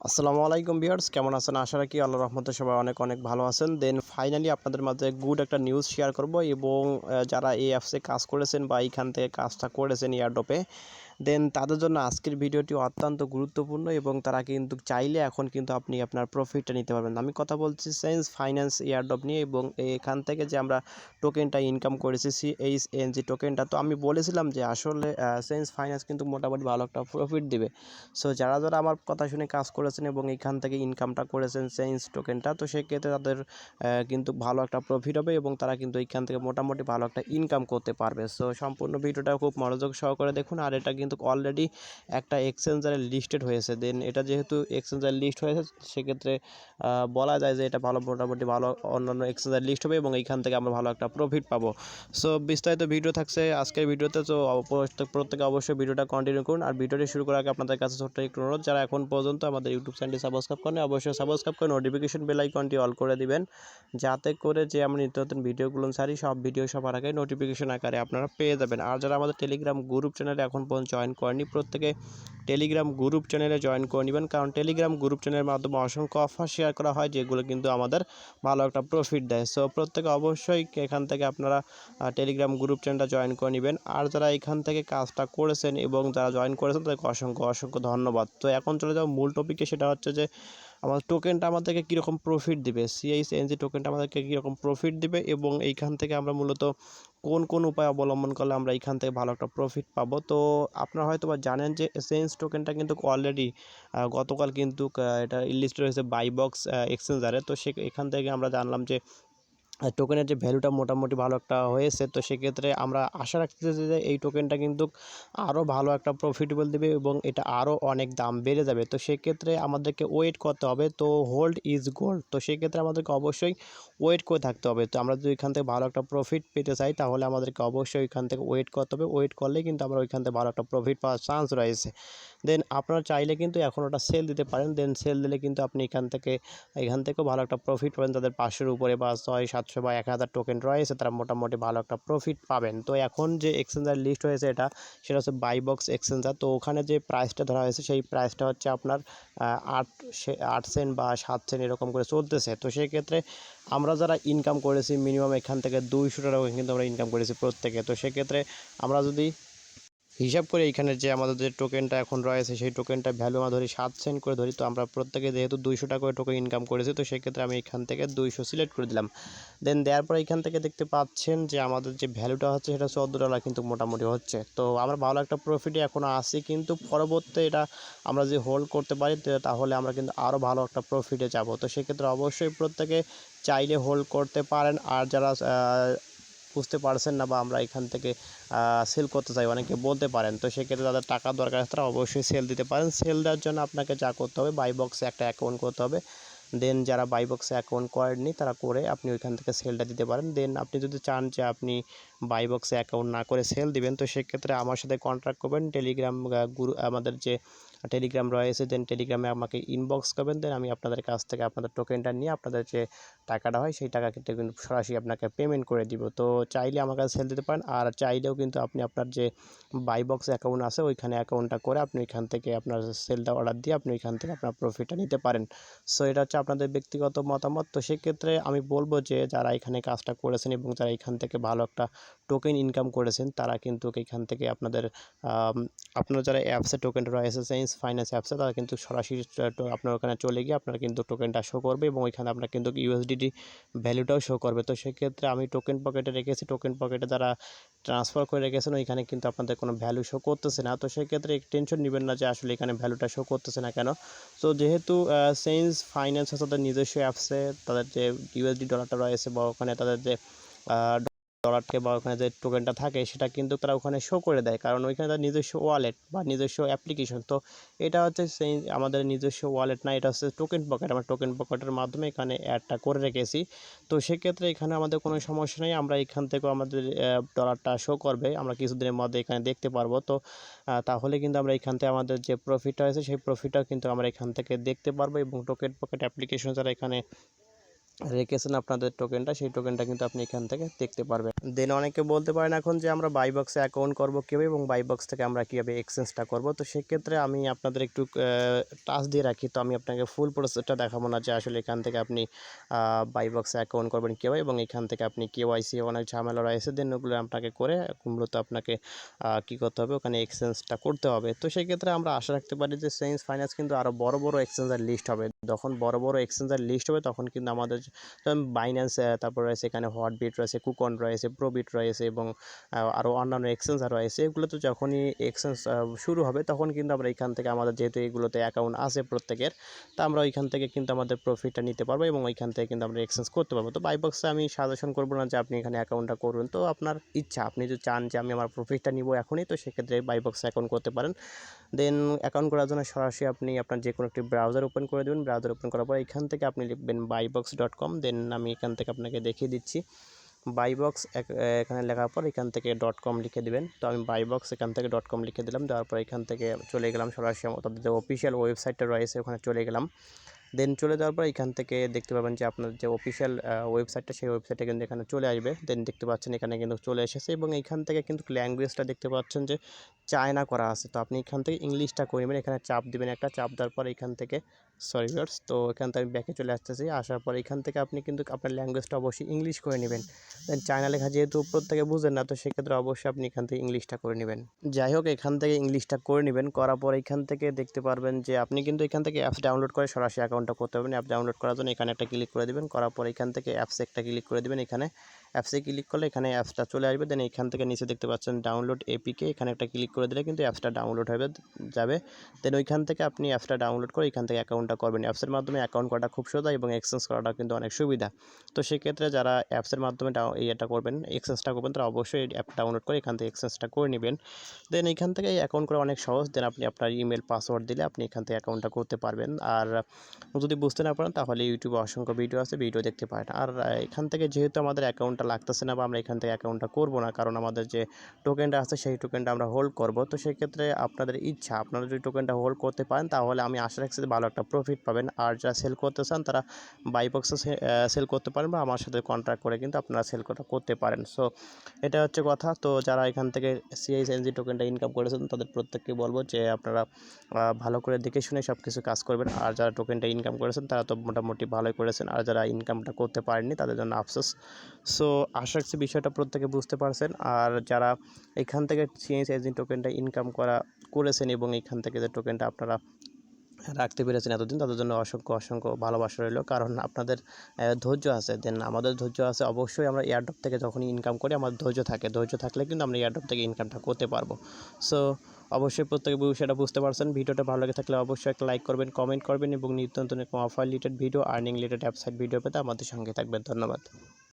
আসসালামু আলাইকুম ভিউয়ার্স, কেমন আছেন? আশা রাখি আল্লাহ রহমতে সবাই অনেক অনেক ভালো আছেন। দেন ফাইনালি আপনাদের মাঝে গুড একটা নিউজ শেয়ার করব এবং যারা এই অ্যাপসে কাজ করেছেন বা এইখান থেকে কাজটা করেছেন এয়ারডপে দেন তাদের জন্য আজকের ভিডিওটি অত্যন্ত গুরুত্বপূর্ণ এবং তারা কিন্তু চাইলে এখন কিন্তু আপনি আপনার প্রফিটটা নিতে পারবেন। আমি কথা বলছি সেন্স ফাইন্যান্স এয়ারডপ নিয়ে এবং এখান থেকে যে আমরা টোকেনটা ইনকাম করেছি সি এইচ এন জি টোকেনটা তো আমি বলেছিলাম যে আসলে সেন্স ফাইন্যান্স কিন্তু মোটামুটি ভালো একটা প্রফিট দিবে। সো যারা যারা আমার কথা শুনে কাজ করেছেন এবং এখান থেকে ইনকামটা করেছেন সেন্স টোকেনটা তো সেক্ষেত্রে তাদের কিন্তু ভালো একটা প্রফিট হবে এবং তারা কিন্তু এখান থেকে মোটামুটি ভালো একটা ইনকাম করতে পারবে। সো সম্পূর্ণ ভিডিওটা খুব মনোযোগ সহকারে দেখুন, আর এটা অলরেডি একটা এক্সচেঞ্জারে লিস্টেড হয়েছে। দেন এটা যেহেতু এক্সচেঞ্জার লিস্ট হয়েছে, সেক্ষেত্রে বলা যায় যে এটা ভালো, মোটামুটি ভালো অন্যান্য এক্সচেঞ্জার লিস্ট হবে এবং এইখান থেকে আমরা ভালো একটা প্রফিট পাবো। সো বিস্তারিত ভিডিও থাকছে আজকের ভিডিওতে তো প্রত্যেকে অবশ্যই ভিডিওটা কন্টিনিউ করুন। আর ভিডিওটি শুরু করার আগে আপনাদের কাছে ছোট্ট একটু অনুরোধ, যারা এখন পর্যন্ত আমাদের ইউটিউব চ্যানেলটি সাবস্ক্রাইব করেন অবশ্যই সাবস্ক্রাইব করে নোটিফিকেশন বেল আইকনটি অল করে দিবেন। যাতে করে যে আমরা নিত্য নতুন ভিডিওগুলো ছাড়ি, সব ভিডিও সবার আগে নোটিফিকেশন আকারে আপনারা পেয়ে যাবেন। আর যারা আমাদের টেলিগ্রাম গ্রুপ চ্যানেলে এখন পর্যন্ত জয়েন করেনি। প্রত্যেকে টেলিগ্রাম গ্রুপ চ্যানেলে জয়েন করে নেবেন। কারণ টেলিগ্রাম গ্রুপ চ্যানেলের মাধ্যমে অসংখ্য অফার শেয়ার করা হয়, যেগুলো কিন্তু আমাদের ভালো একটা প্রফিট দেয়। সো প্রত্যেকে অবশ্যই এখান থেকে আপনারা টেলিগ্রাম গ্রুপ চ্যানেলটা জয়েন করে নেবেন। আর যারা এখান থেকে কাজটা করেছেন এবং যারা জয়েন করেছেন, তাদেরকে অসংখ্য অসংখ্য ধন্যবাদ। তো এখন চলে যাও মূল টপিকে সেটা হচ্ছে যে, আমার টোকেনটা আমাদেরকে কীরকম প্রফিট দিবে? সিআইসি এনজি টোকেনটা আমাদেরকে কীরকম প্রফিট দিবে? এবং এইখান থেকে আমরা মূলত কোন কোন উপায় অবলম্বন করলে আমরা এইখান থেকে ভালো একটা প্রফিট পাবো? তো আপনারা হয়তো বা জানেন যে এসেন্স টোকেনটা কিন্তু অলরেডি গতকাল কিন্তু এটা লিস্ট রয়েছে বাইবক্স এক্সচেঞ্জারে তো সে, এখান থেকে আমরা জানলাম যে টোকেনের যে ভ্যালুটা মোটামুটি ভালো একটা হয়েছে, তো সেক্ষেত্রে আমরা আশা রাখতেছি যে, এই টোকেনটা কিন্তু আরও ভালো একটা প্রফিটেবল দেবে এবং এটা আরও অনেক দাম বেড়ে যাবে। তো সেক্ষেত্রে আমাদেরকে ওয়েট করতে হবে। তো হোল্ড ইজ গোল্ড তো সেক্ষেত্রে আমাদেরকে অবশ্যই ওয়েট করে থাকতে হবে। তো আমরা যদি এখান থেকে ভালো একটা প্রফিট পেতে চাই, তাহলে আমাদেরকে অবশ্যই এখান থেকে ওয়েট করতে হবে। ওয়েট করলে কিন্তু আমরা ওইখান থেকে ভালো একটা প্রফিট পাওয়ার চান্স রয়েছে। দেন আপনারা চাইলে কিন্তু এখন ওটা সেল দিতে পারেন। দেন সেল দিলে কিন্তু আপনি এখান থেকে, এখান থেকেও ভালো একটা প্রফিট পাবেন। তাদের পাঁচশোর উপরে বা ছয়, সাতশো বা এক হাজার টোকেন রয়েছে, তারা মোটামুটি ভালো একটা প্রফিট পাবেন। তো এখন যে এক্সচেঞ্জার লিস্ট হয়েছে এটা, সেটা হচ্ছে বাইবক্স এক্সচেঞ্জার তো ওখানে যে প্রাইসটা ধরা হয়েছে, সেই প্রাইসটা হচ্ছে আপনার আট আট সেন্ট বা সাত সেন্ট এরকম করে চলতেছে। তো সেই ক্ষেত্রে আমরা যারা ইনকাম করেছি মিনিমাম এখান থেকে দুইশো টাকা কিন্তু আমরা ইনকাম করেছি প্রত্যেকে। তো সেক্ষেত্রে আমরা যদি হিসাব করে এইখানে যে আমাদের যে টোকেনটা এখন রয়েছে, সেই টোকেনটা ভ্যালু আমরা ধরি সাত সেন্ট করে ধরি। তো আমরা প্রত্যেকে যেহেতু দুইশো টাকা করে টোকেন ইনকাম করেছি, তো সেক্ষেত্রে আমি এখান থেকে দুইশো সিলেক্ট করে দিলাম। দেন দেওয়ার পর এখান থেকে দেখতে পাচ্ছেন যে আমাদের যে ভ্যালুটা হচ্ছে সেটা চোদ্দ ডলার কিন্তু মোটামুটি হচ্ছে। তো আমরা ভালো একটা প্রফিটে এখনও আসি কিন্তু পরবর্তী এটা আমরা যদি হোল্ড করতে পারি তাহলে আমরা কিন্তু আরও ভালো একটা প্রফিটে যাব। তো সেক্ষেত্রে অবশ্যই প্রত্যেকে চাইলে হোল্ড করতে পারেন। আর যারা বুঝতে পারছেন না বা আমরা এখান থেকে সেল করতে চাই, অনেকে বলতে পারেন। তো সেক্ষেত্রে তাদের টাকা দরকার আছে তারা অবশ্যই সেল দিতে পারেন। সেল দেওয়ার জন্য আপনাকে যা করতে হবে বাই বক্সে একটা অ্যাকাউন্ট করতে হবে। দেন যারা বাই বক্সে অ্যাকাউন্ট করেননি, তারা করে আপনি ওইখান থেকে সেলটা দিতে পারেন। দেন আপনি যদি চান যে আপনি বাই বক্সে অ্যাকাউন্ট না করে সেল দিবেন, তো সেক্ষেত্রে আমার সাথে কন্ট্যাক্ট করবেন। টেলিগ্রাম গুরু আমাদের যে টেলিগ্রাম রয়েছে দেন টেলিগ্রামে আমাকে ইনবক্স করবেন দেন আমি আপনাদের কাছ থেকে আপনাদের টোকেনটা নিয়ে আপনাদের যে টাকাটা হয় সেই টাকা কিন্তু কিন্তু সরাসরি আপনাকে পেমেন্ট করে দিব। তো চাইলে আমার কাছে সেল দিতে পারেন, আর চাইলেও কিন্তু আপনি আপনার যে বাই বক্স অ্যাকাউন্ট আছে ওইখানে অ্যাকাউন্টটা করে আপনি ওইখান থেকে আপনার সেলটা অর্ডার দিয়ে আপনি ওইখান থেকে আপনার প্রফিটটা নিতে পারেন। সো এটা হচ্ছে আপনাদের ব্যক্তিগত মতামত। তো সেক্ষেত্রে আমি বলব যে যারা এখানে কাজটা করেছেন এবং যারা এখান থেকে ভালো একটা টোকেন ইনকাম করেছেন, তারা কিন্তু এখান থেকে আপনাদের আপনার যারা অ্যাপসে টোকেনটা রয়েছে সেন্স ফাইন্যান্স অ্যাপসে তারা কিন্তু সরাসরি আপনার ওখানে চলে গিয়ে আপনার কিন্তু টোকেনটা শো করবে এবং ওইখানে আপনার কিন্তু ইউএসডিডি ভ্যালুটাও শো করবে। তো সেক্ষেত্রে আমি টোকেন পকেটে রেখেছি টোকেন পকেটে যারা ট্রান্সফার করে রেখেছেন, ওইখানে কিন্তু আপনাদের কোনো ভ্যালু শো করতেছে না। তো সেক্ষেত্রে টেনশন নেবেন না যে আসলে এখানে ভ্যালুটা শো করতেছে না কেন। তো যেহেতু সেন্স ফাইন্যান্স তাদের নিজস্ব অ্যাপসে তাদের যে ইউএসডি ডলারটা রয়েছে বা ওখানে তাদের যে ডলারকে বা ওখানে যে টোকেনটা থাকে, সেটা কিন্তু তারা ওখানে শো করে দেয়। কারণ ওইখানে তার নিজস্ব ওয়ালেট বা নিজস্ব অ্যাপ্লিকেশন তো এটা হচ্ছে সেই আমাদের নিজস্ব ওয়ালেট না, এটা হচ্ছে টোকেন পকেট আমরা টোকেন পকেটের মাধ্যমে এখানে অ্যাডটা করে রেখেছি। তো সেক্ষেত্রে এখানে আমাদের কোনো সমস্যা নেই। আমরা এখান থেকেও আমাদের ডলারটা শো করবে। আমরা কিছুদিনের মধ্যে এখানে দেখতে পারব। তো তাহলে কিন্তু আমরা এখান থেকে আমাদের যে প্রফিটটা হয়েছে সেই প্রফিটটাও কিন্তু আমরা এখান থেকে দেখতে পারব এবং টোকেন পকেট অ্যাপ্লিকেশন যারা এখানে রেখেছেন আপনাদের টোকেনটা সেই টোকেনটা কিন্তু আপনি এখান থেকে দেখতে পারবেন। দেন অনেকে বলতে পারেন এখন যে আমরা বাইবক্সে অ্যাকাউন্ট করব কীভাবে এবং বাইবক্স থেকে আমরা কীভাবে এক্সচেঞ্জটা করব। তো সেক্ষেত্রে আমি আপনাদের একটু টাচ দিয়ে রাখি। তো আমি আপনাকে ফুল প্রসেসটা দেখাবো না যে আসলে এখান থেকে আপনি বাইবক্সে অ্যাকাউন্ট করবেন কীভাবে এবং এখান থেকে আপনি কেওয়াইসি অনেক ঝামেলা রয়েছে। দেন ওগুলো আপনাকে করে মূলত আপনাকে কী করতে হবে? ওখানে এক্সচেঞ্জটা করতে হবে। তো সেক্ষেত্রে আমরা আশা রাখতে পারি যে সেন্স ফাইন্যান্স কিন্তু আরও বড় বড় এক্সচেঞ্জার লিস্ট হবে। যখন বড় বড় এক্সচেঞ্জার লিস্ট হবে, তখন কিন্তু আমাদের বাইন্যান্স তারপর রয়েছে এখানে হটবিট রয়েছে কুকন রয়েছে প্রোবিট রয়েছে এবং আরও অন্যান্য এক্সচেঞ্জার রয়েছে। এগুলোতে যখনই এক্সচেঞ্জ শুরু হবে তখন কিন্তু আমরা এখান থেকে আমাদের যেহেতু এগুলোতে অ্যাকাউন্ট আছে প্রত্যেকের, তা আমরা ওইখান থেকে কিন্তু আমাদের প্রফিটটা নিতে পারব এবং ওইখান থেকে কিন্তু আমরা এক্সচেঞ্জ করতে পারব। তো বাইবক্সে আমি সাজেশন করব না যে আপনি এখানে অ্যাকাউন্টটা করুন। তো আপনার ইচ্ছা, আপনি যদি চান যে আমি আমার প্রফিটটা নিব এখনই, তো সেক্ষেত্রে বাইবক্সে অ্যাকাউন্ট করতে পারেন। দেন অ্যাকাউন্ট করার জন্য সরাসরি আপনি আপনার যে কোনো একটি ব্রাউজার ওপেন করে দেবেন। ব্রাউজার ওপেন করার পর এখান থেকে আপনি লিখবেন বাইবক্স ডট কম দেন আমি এখান থেকে আপনাকে দেখিয়ে দিচ্ছি। বাইবক্স এখানে লেখার পর এখান থেকে ডট কম লিখে দেবেন। তো আমি বাইবক্স এখান থেকে ডট কম লিখে দিলাম। দেওয়ার পর এখান থেকে চলে গেলাম সরাসরি তাদের যে অফিসিয়াল ওয়েবসাইটটা রয়েছে, ওখানে চলে গেলাম। দেন চলে যাওয়ার পর এখান থেকে দেখতে পাবেন যে আপনার যে অফিসিয়াল ওয়েবসাইটটা সেই ওয়েবসাইটে কিন্তু এখানে চলে আসবে। দেন দেখতে পাচ্ছেন এখানে কিন্তু চলে এসেছে এবং এখান থেকে কিন্তু ল্যাঙ্গুয়েজটা দেখতে পাচ্ছেন যে চায়না করা আছে। তো আপনি এখান থেকে ইংলিশটা করে নেবেন। এখানে চাপ দেবেন একটা, চাপ দেওয়ার পর এখান থেকে সরি ভিউয়ার্স তো এখান থেকে আমি ব্যাকে চলে আসতেছি। আসার পর এখান থেকে আপনি কিন্তু আপনার ল্যাঙ্গুয়েজটা অবশ্যই ইংলিশ করে নেবেন। দেন চায়না লেখা যেহেতু প্রত্যেকে বুঝেন না, তো সেক্ষেত্রে অবশ্যই আপনি এখান থেকে ইংলিশটা করে নেবেন। যাই হোক, এখান থেকে ইংলিশটা করে নেবেন। করার পর এখান থেকে দেখতে পারবেন যে আপনি কিন্তু এখান থেকে অ্যাপস ডাউনলোড করে সরাসরি অ্যাকাউন্টটা করতে পারবেন। অ্যাপ ডাউনলোড করার জন্য এখানে একটা ক্লিক করে দেবেন। করার পর এখান থেকে অ্যাপসে একটা ক্লিক করে দেবেন এখানে। অ্যাপসে ক্লিক করলে এখানে অ্যাপসটা চলে আসবে। দেন এখান থেকে নিচে দেখতে পাচ্ছেন ডাউনলোড এপিকে এখানে একটা ক্লিক করে দিলে কিন্তু অ্যাপসটা ডাউনলোড হবে যাবে। দেন ওইখান থেকে আপনি অ্যাপসটা ডাউনলোড করে এখান থেকে অ্যাকাউন্টটা করবেন। অ্যাপসের মাধ্যমে অ্যাকাউন্ট করাটা খুব সোজা এবং এক্সচেঞ্জ করাটা কিন্তু অনেক সুবিধা। তো সেক্ষেত্রে যারা অ্যাপসের মাধ্যমে এটা করবেন, এক্সচেঞ্জটা করবেন, তারা অবশ্যই অ্যাপ ডাউনলোড করে এখান থেকে এক্সচেঞ্জটা করে নেবেন। দেন এখান থেকে অ্যাকাউন্ট করা অনেক সহজ। দেন আপনি আপনার ইমেল পাসওয়ার্ড দিলে আপনি এখান থেকে অ্যাকাউন্টটা করতে পারবেন। আর যদি বুঝতে না পারেন, তাহলে ইউটিউবে অসংখ্য ভিডিও আছে ভিডিও দেখতে পারেন। আর এখান থেকে যেহেতু আমাদের অ্যাকাউন্টটা লাগতেছে না বা আমরা এখান থেকে অ্যাকাউন্টটা করব না, কারণ আমাদের যে টোকেনটা আছে, সেই টোকেনটা আমরা হোল্ড করব। তো সেক্ষেত্রে আপনাদের ইচ্ছা, আপনারা যদি টোকেনটা হোল্ড করতে পারেন, তাহলে আমি আশা রাখছি ভালো একটা প্রফিট পাবেন। আর যারা সেল করতে চান, তারা বাইবক্সে সেল করতে পারেন বা আমার সাথে কন্ট্রাক্ট করে কিন্তু আপনারা সেল করতে পারেন। সো এটা হচ্ছে কথা। তো যারা এখান থেকে সিআইএসএনজি টোকেনটা ইনকাম করেছেন, তাদের প্রত্যেককে বলব যে আপনারা ভালো করে দেখে শুনে সব কিছু কাজ করবেন। আর যারা টোকেনটা ইনকাম করেছেন, তারা তো মোটামুটি ভালোই করেছেন। আর যারা ইনকামটা করতে পারেননি, তাদের জন্য আফসোস। সো আশা রাখছি বিষয়টা প্রত্যেকে বুঝতে পারছেন। আর যারা এখান থেকে সিএনসি এজেন্ট টোকেনটা ইনকাম করা, করেছেন এবং এখান থেকে যে টোকেনটা আপনারা রাখতে পেরেছেন এতদিন। তাদের জন্য অসংখ্য অসংখ্য ভালোবাসা রইল। কারণ আপনাদের ধৈর্য আছে। দেন আমাদের ধৈর্য আছে। অবশ্যই আমরা এয়ারড্রপ থেকে যখন ইনকাম করি, আমাদের ধৈর্য থাকে। ধৈর্য থাকলে কিন্তু আমরা এয়ারড্রপ থেকে ইনকামটা করতে পারব। সো অবশ্যই প্রত্যেকে সেটা বুঝতে পারছেন। ভিডিওটা ভালো লাগে থাকলে অবশ্যই একটা লাইক করবেন কমেন্ট করবেন এবং নিত্য নতুন offer related video earning related website video পেতে আমাদের সঙ্গে থাকবেন। ধন্যবাদ।